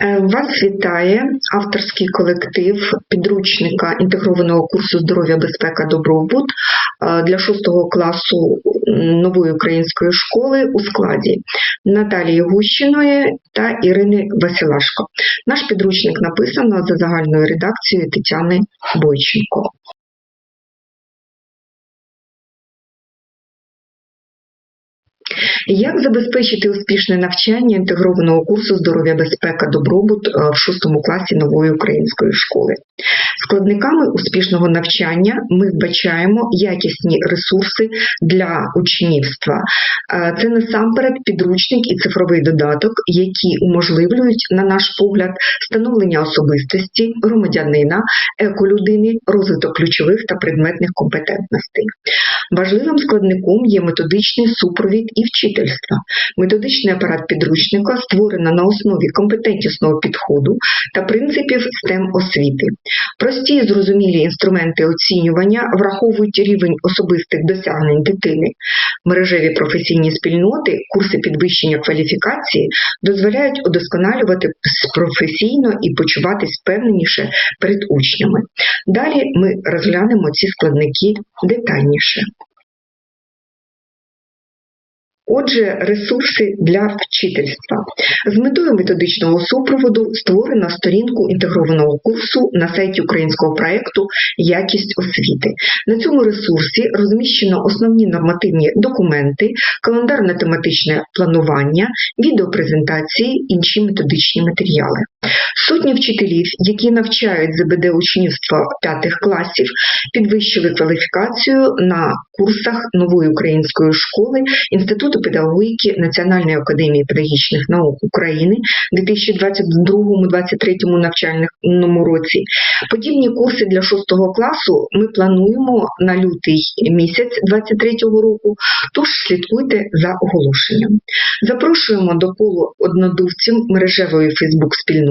Е, Вас вітає авторський колектив підручника інтегрованого курсу здоров'я, безпека, добробут е, для 6 класу нової української школи у складі Наталії Гущиної та Ірини Василашко. Наш підручник написано за загальною редакцією Тетяни Бойченко. Як забезпечити успішне навчання інтегрованого курсу здоров'я, безпека, добробут е, в 6 класі нової української школи? Складниками успішного навчання ми вбачаємо якісні ресурси для учнівства. Е, Це насамперед підручник і цифровий додаток, які уможливлюють, на наш погляд, становлення особистості, громадянина, еколюдини, розвиток ключових та предметних компетентностей. Важливим складником є методичний супровід і вчительства. Методичний апарат підручника створено на основі компетентісного підходу та принципів STEM освіти. Прості і зрозумілі інструменти оцінювання враховують рівень особистих досягнень дитини. Мережеві професійні спільноти, курси підвищення кваліфікації дозволяють удосконалювати професійно і почуватись впевненіше перед учнями. Далі ми розглянемо ці складники детальніше. Отже, ресурси для вчительства. З метою методичного супроводу створено сторінку інтегрованого курсу на сайті українського проєкту Якість освіти. На цьому ресурсі розміщено основні нормативні документи, календарно-тематичне планування, відеопрезентації, інші методичні матеріали. Сотні вчителів, які навчають ЗБД учнівства п'ятих класів, підвищили кваліфікацію на курсах нової української школи Інституту педагогіки Національної академії педагогічних наук України 2022-2023 навчальному році. Подібні курси для 6 класу ми плануємо на лютий місяць 2023 року, тож слідкуйте за оголошенням. Запрошуємо до колу однодумців мережевої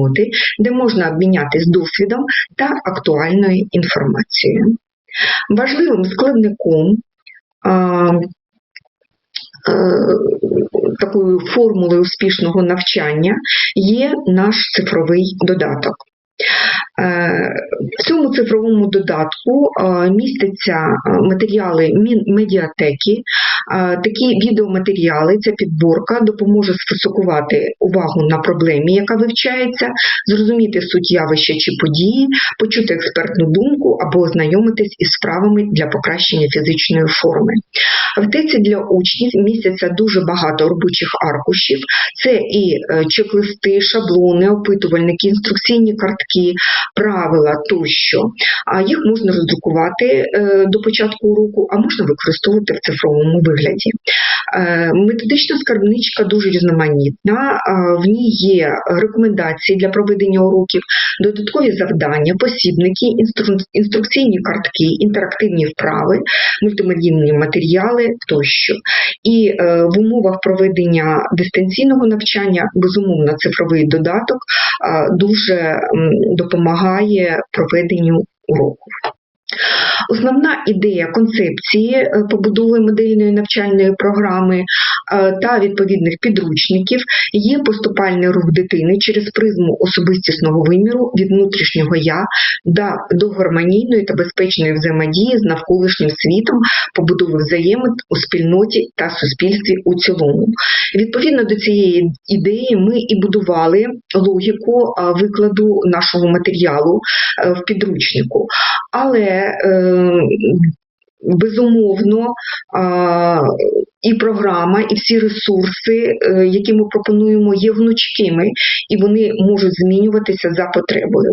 Фейсбук-спільноти, де можна обмінятись досвідом та актуальною інформацією. Важливим складником а, такою формулою успішного навчання є наш цифровий додаток. В цьому цифровому додатку містяться матеріали медіатеки. Такі відеоматеріали, ця підборка допоможе сфокусувати увагу на проблемі, яка вивчається, зрозуміти суть явища чи події, почути експертну думку або ознайомитись із справами для покращення фізичної форми. В теці для учнів містяться дуже багато робочих аркушів, це і чек-листи, шаблони, опитувальники, інструкційні картки, правила тощо. А їх можна роздрукувати до початку уроку, а можна використовувати в цифровому вигляді. Методична скарбничка дуже різноманітна, в ній є рекомендації для проведення уроків, додаткові завдання, посібники, інструкційні картки, інтерактивні вправи, мультимедійні матеріали тощо. І в умовах проведення дистанційного навчання, безумовно, цифровий додаток дуже допомагає проведенню уроку. Основна ідея концепції побудови модельної навчальної програми та відповідних підручників є поступальний рух дитини через призму особистісного виміру від внутрішнього я до гармонійної та безпечної взаємодії з навколишнім світом, побудови взаємин у спільноті та суспільстві у цілому. Відповідно до цієї ідеї ми і будували логіку викладу нашого матеріалу в підручнику. Але безумовно і програма, і всі ресурси, які ми пропонуємо, є гнучкими, і вони можуть змінюватися за потребою.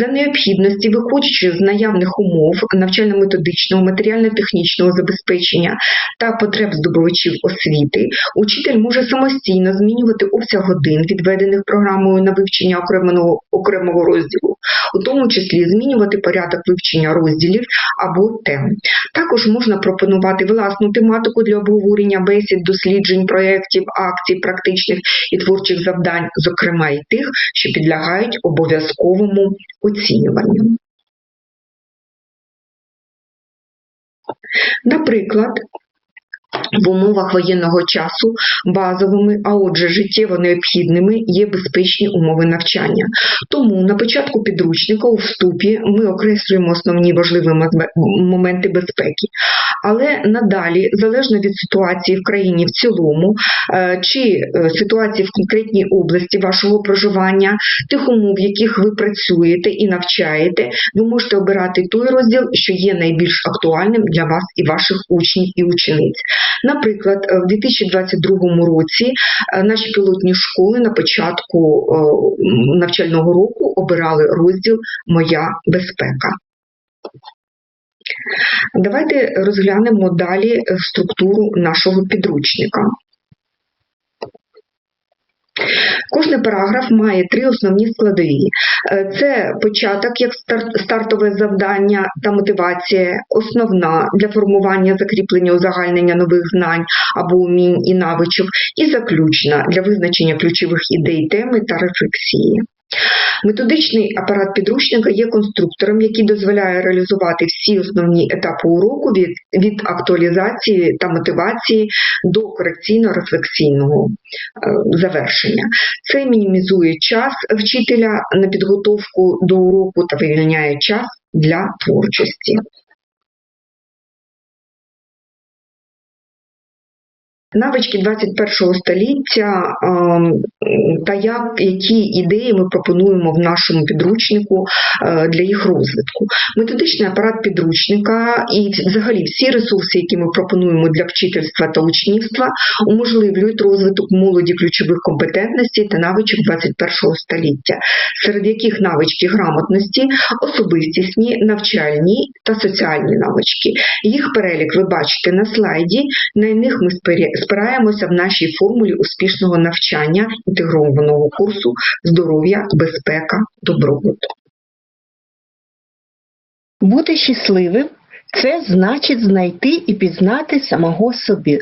За необхідності, виходячи з наявних умов навчально-методичного, матеріально-технічного забезпечення та потреб здобувачів освіти, учитель може самостійно змінювати обсяг годин, відведених програмою на вивчення окремого, окремого розділу, у тому числі змінювати порядок вивчення розділів або тем. Також можна пропонувати власну тематику для обговорення бесід, досліджень, проєктів, акцій, практичних і творчих завдань, зокрема і тих, що підлягають обов'язковому оцінюванню. Наприклад, в умовах воєнного часу базовими, а отже, життєво необхідними є безпечні умови навчання. Тому на початку підручника у вступі ми окреслюємо основні важливі моменти безпеки. Але надалі, залежно від ситуації в країні в цілому, е, чи е, ситуації в конкретній області вашого проживання, тих умов, в яких ви працюєте і навчаєте, ви можете обирати той розділ, що є найбільш актуальним для вас і ваших учнів і учениць. Наприклад, в 2022 році е, наші пілотні школи на початку е, навчального року обирали розділ Моя безпека. Давайте розглянемо далі е, структуру нашого підручника. Кожний параграф має три основні складові: Е, це початок як стартове завдання та мотивація, основна для формування закріплення узагальнення нових знань або умінь і навичок, і заключна для визначення ключових ідей теми та рефлексії. Методичний апарат підручника є конструктором, який дозволяє реалізувати всі основні етапи уроку від, від актуалізації та мотивації до корекційно-рефлексійного е, завершення. Це мінімізує час вчителя на підготовку до уроку та вивільняє час для творчості. Навички 21 століття ем, та як, які ідеї ми пропонуємо в нашому підручнику е, для їх розвитку. Методичний апарат підручника і взагалі всі ресурси, які ми пропонуємо для вчительства та учнівства, уможливлюють розвиток молоді ключових компетентностей та навичок 21 століття, серед яких навички грамотності, особистісні, навчальні та соціальні навички. Їх перелік ви бачите на слайді. На них ми спиря- спираємося в нашій формулі успішного навчання інтегрованого курсу здоров'я, безпека, добробут. Бути щасливим це значить знайти і пізнати самого собі,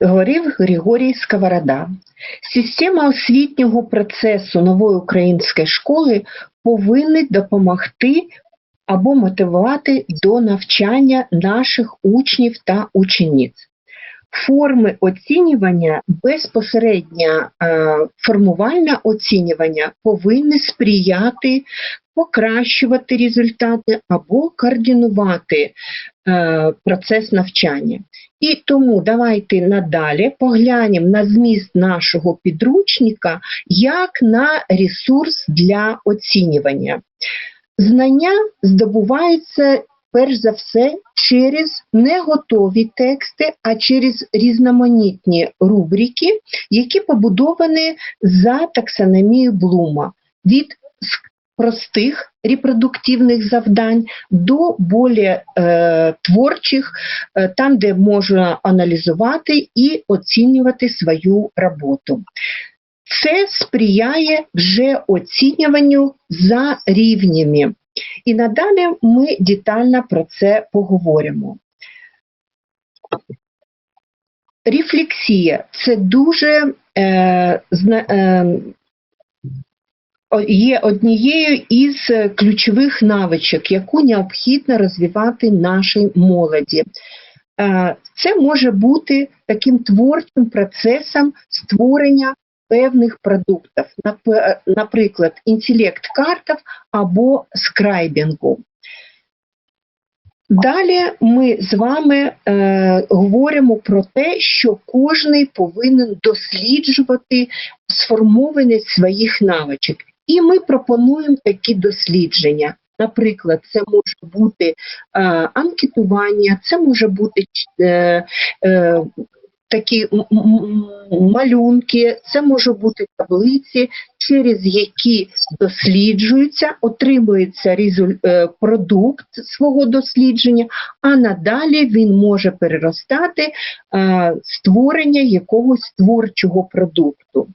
говорив Григорій Сковорода. Система освітнього процесу нової української школи повинна допомогти або мотивувати до навчання наших учнів та учениць. Форми оцінювання, безпосередньо е, формувальне оцінювання повинні сприяти покращувати результати або координувати е, процес навчання. І тому давайте надалі поглянемо на зміст нашого підручника як на ресурс для оцінювання. Знання здобуваються перш за все через не готові тексти, а через різноманітні рубрики, які побудовані за таксономією Блума від простих репродуктивних завдань до більш е, творчих, е, там, де можна аналізувати і оцінювати свою роботу. Це сприяє вже оцінюванню за рівнями. І надалі ми детально про це поговоримо. Рефлексія це дуже е, е, є однією із ключових навичок, яку необхідно розвивати нашій молоді. Е, Це може бути таким творчим процесом створення певних продуктів, наприклад, інтелект-картів або скрайбінгу. Далі ми з вами е, говоримо про те, що кожен повинен досліджувати сформованість своїх навичок. І ми пропонуємо такі дослідження. Наприклад, це може бути е, анкетування, це може бути е, е, такі малюнки, це може бути таблиці, через які досліджується, отримується е, продукт свого дослідження, а надалі він може переростати е, створення якогось творчого продукту.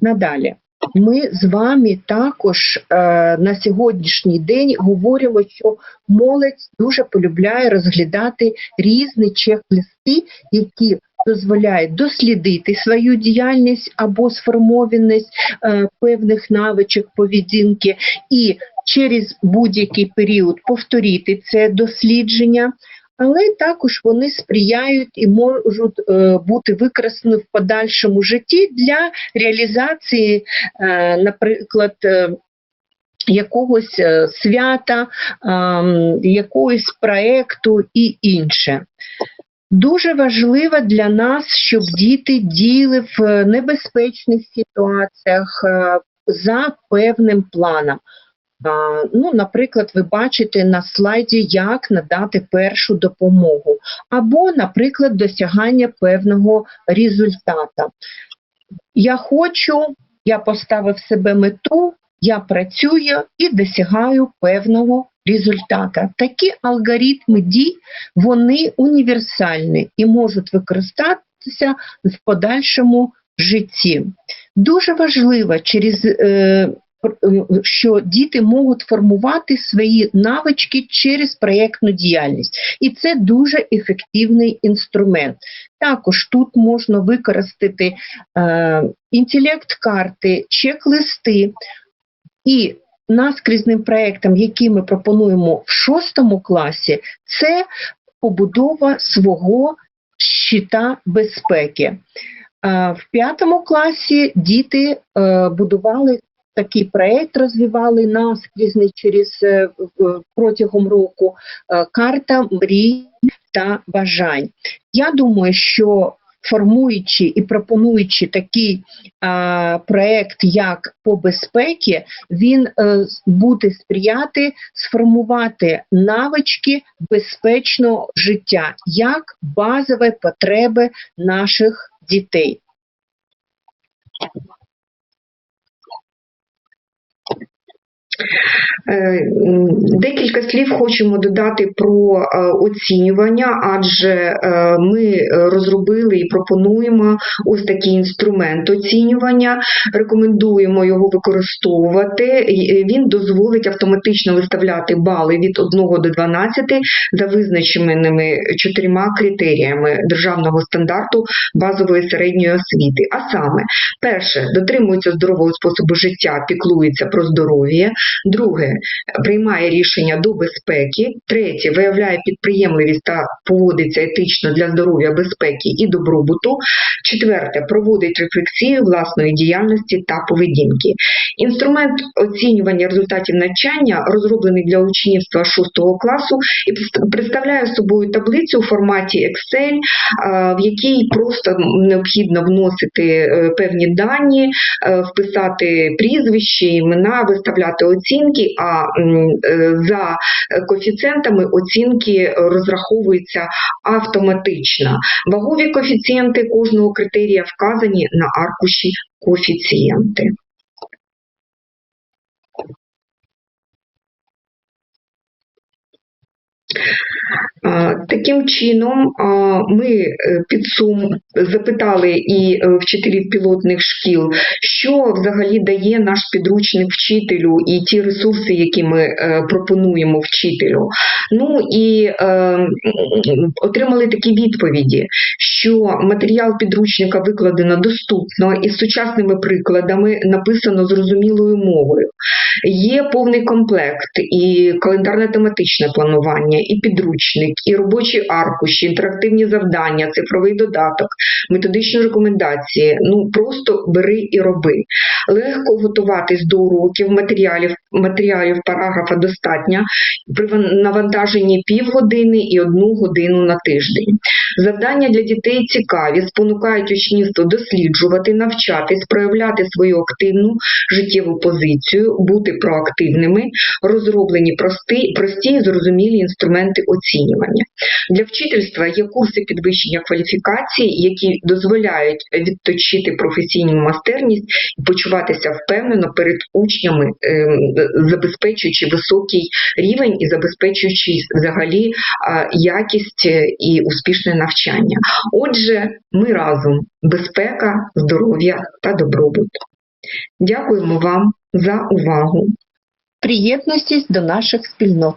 Надалі. Ми з вами також е, на сьогоднішній день говоримо, що молодь дуже полюбляє розглядати різні чек-листи, які дозволяють дослідити свою діяльність або сформованість е, певних навичок поведінки і через будь-який період повторити це дослідження, але також вони сприяють і можуть е, бути використані в подальшому житті для реалізації, е, наприклад, е, якогось свята, якогось проекту і інше. Дуже важливо для нас, щоб діти діяли в небезпечних ситуаціях за певним планом. Ну, наприклад, ви бачите на слайді, як надати першу допомогу, або, наприклад, досягання певного результата. Я хочу, я поставив себе мету, я працюю і досягаю певного результата. Такі алгоритми дій вони універсальні і можуть використатися в подальшому житті. Дуже важливо через е, що діти можуть формувати свої навички через проєктну діяльність, і це дуже ефективний інструмент. Також тут можна використати е, інтелект-карти, чек-листи і наскрізним проєктом, який ми пропонуємо в шостому класі, це побудова свого щита безпеки. А В п'ятому класі діти е, будували такий проєкт, розвивали наскрізний через протягом року е, карта мрій та бажань. Я думаю, що формуючи і пропонуючи такий а, проєкт, як по безпеці, він е, буде сприяти сформувати навички безпечного життя як базові потреби наших дітей. Е, м, Декілька слів хочемо додати про е, оцінювання, адже е, ми е, розробили і пропонуємо ось такий інструмент оцінювання. Рекомендуємо його використовувати. Е, Він дозволить автоматично виставляти бали від 1 до 12 за визначеними чотирма критеріями державного стандарту базової середньої освіти. А саме, перше, дотримується здорового способу життя, піклується про здоров'я. Друге, приймає рішення до безпеки. Третє, виявляє підприємливість та поводиться етично для здоров'я, безпеки і добробуту. Четверте, проводить рефлексію власної діяльності та поведінки. Інструмент оцінювання результатів навчання розроблений для учнівства 6 класу і представляє собою таблицю у форматі Excel, в якій просто необхідно вносити е, певні дані, е, вписати прізвище, імена, виставляти оцінки, а е, за коефіцієнтами оцінки розраховуються автоматично. Вагові коефіцієнти кожного критерія вказані на аркуші коефіцієнти. А, Таким чином, ми е, підсум запитали і е, вчителів пілотних шкіл, що взагалі дає наш підручник вчителю і ті ресурси, які ми е, пропонуємо вчителю. Ну і е, отримали такі відповіді, що матеріал підручника викладено доступно і з сучасними прикладами написано зрозумілою мовою. Є повний комплект і календарно-тематичне планування, і підручник, і робочі аркуші, інтерактивні завдання, цифровий додаток, методичні рекомендації. Ну просто бери і роби. Легко готуватись до уроків, матеріалів, матеріалів параграфа достатньо при навантаженні півгодини і одну годину на тиждень. Завдання для дітей цікаві, спонукають учнівство досліджувати, навчатись, проявляти свою активну життєву позицію, бути проактивними, розроблені прості, прості і зрозумілі інструменти оцінювання. Для вчительства є курси підвищення кваліфікації, які дозволяють відточити професійну майстерність і почуватися впевнено перед учнями, ем, забезпечуючи високий рівень і забезпечуючи взагалі якість е, і успішне навчання. Отже, ми разом безпека, здоров'я та добробут. Дякуємо вам за увагу. Приєднуйтесь до наших спільнот.